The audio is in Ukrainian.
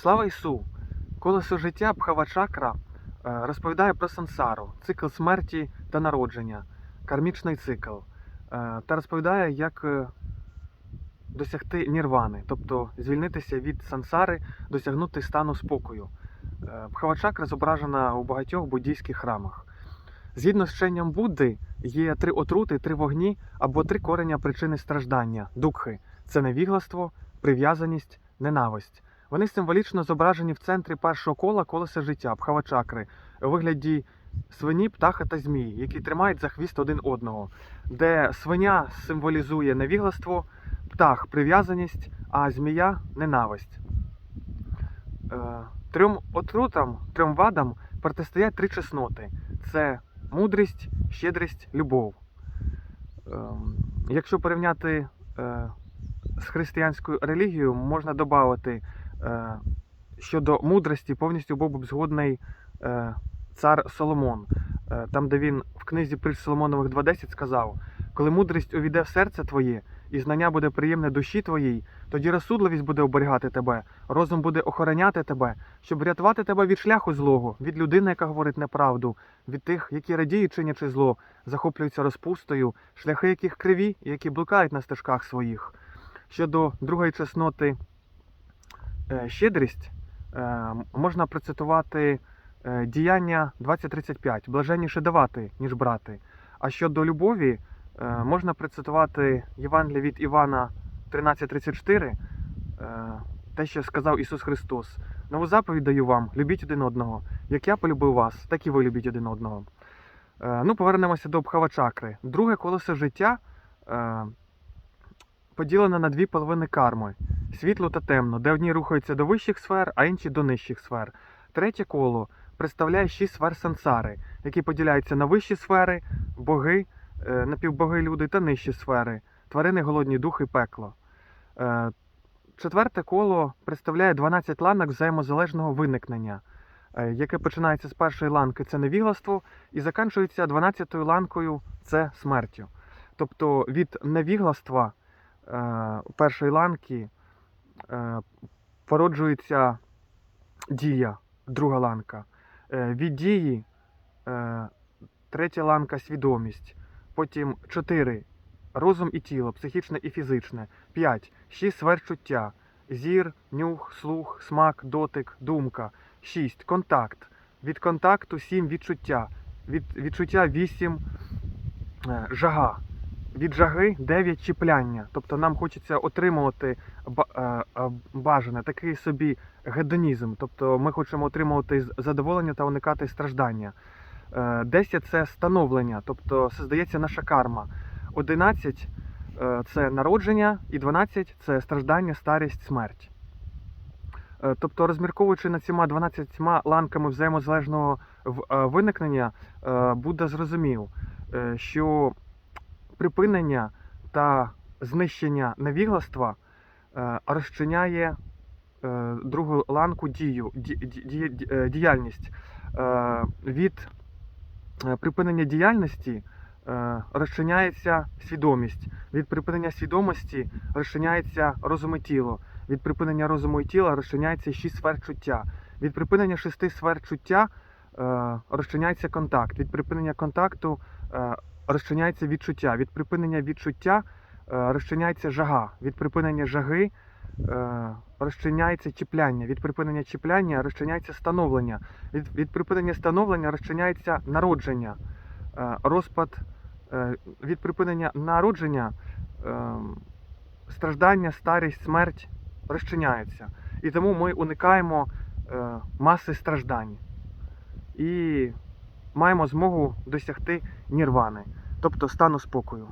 Слава Ісу! Колесо життя Бхава-чакра е, розповідає про сансару, цикл смерті та народження, кармічний цикл, е, та розповідає, як е, досягти нірвани, тобто звільнитися від сансари, досягнути стану спокою. Бхава-чакра зображена у багатьох буддійських храмах. Згідно з вченням Будди, є три отрути, три вогні або три корення причини страждання дукхи це невігластво, прив'язаність, ненависть. Вони символічно зображені в центрі першого кола колеса життя Бхава-чакри у вигляді свині, птаха та змії, які тримають за хвіст один одного, де свиня символізує невігластво, птах прив'язаність, а змія ненависть. Е, Трьом отрутам, трьом вадам протистоять три чесноти: це мудрість, щедрість, любов. Ем, Якщо порівняти е, з християнською релігією, можна додати, е, щодо мудрості повністю був б згодний е, цар Соломон, Е, там, де він в книзі притч Соломонових 2.10 сказав: коли мудрість увійде в серце твоє, і знання буде приємне душі твоїй, тоді розсудливість буде оберігати тебе, розум буде охороняти тебе, щоб врятувати тебе від шляху злого, від людини, яка говорить неправду, від тих, які радіють чинячи зло, захоплюються розпустою, шляхи яких криві, які блукають на стежках своїх. Щодо другої чесноти е, щедрість, е, можна процитувати е, діяння 20.35 блаженніше давати, ніж брати. А щодо любові, е, можна процитувати Євангелія від Івана 13.34, е, те, що сказав Ісус Христос. Нову заповідь даю вам: любіть один одного. Як я полюбив вас, так і ви любіть один одного. Е, Ну, повернемося до Бхава-чакри. Друге колесо життя е, поділено на дві половини карми: світло та темно, де одні рухаються до вищих сфер, а інші до нижчих сфер. Третє коло представляє шість сфер сансари, які поділяються на вищі сфери, боги, е, напівбоги люди та нижчі сфери, тварини, голодні духи, пекло. Е, Четверте коло представляє 12 ланок взаємозалежного виникнення, е, яке починається з першої ланки це невігластво, і закінчується 12-ю ланкою це смертю. Тобто від невігластва першої ланки породжується дія, друга ланка. Е, від дії е, третя ланка свідомість. Потім 4 розум і тіло, психічне і фізичне. 5 6 сфер чуття. Зір, нюх, слух, смак, дотик, думка. 6 контакт. Від контакту 7 відчуття. Від відчуття 8 е, жага. Від жаги 9 чіпляння. Тобто нам хочеться отримувати е, е, бажане, такий собі гедонізм. Тобто ми хочемо отримувати задоволення та уникати страждання. Е, 10 це становлення, тобто создається наша карма. 11 е, це народження, і 12 це страждання, старість, смерть. Е, Тобто, розмірковуючи над цими 12 ланками взаємозалежного е, виникнення, е, Будда зрозумів, е, що припинення та знищення невігластва е, розчиняє е, другу ланку дію, ді- ді- е, діяльність. Від припинення діяльності розчиняється свідомість. Від припинення свідомості розчиняється розум і тіло. Від припинення розуму і тіла розчиняється шість сфер чуття. Від припинення шести сфер чуття розчиняється контакт. Від припинення контакту розчиняється відчуття. Від припинення відчуття е, розчиняється жага. Від припинення жаги е, розчиняється чіпляння. Від припинення чіпляння розчиняється становлення. Від, від припинення становлення розчиняється народження. Е, розпад від припинення народження страждання, старість, смерть розчиняється. І тому ми уникаємо маси страждань і маємо змогу досягти нірвани, тобто стану спокою.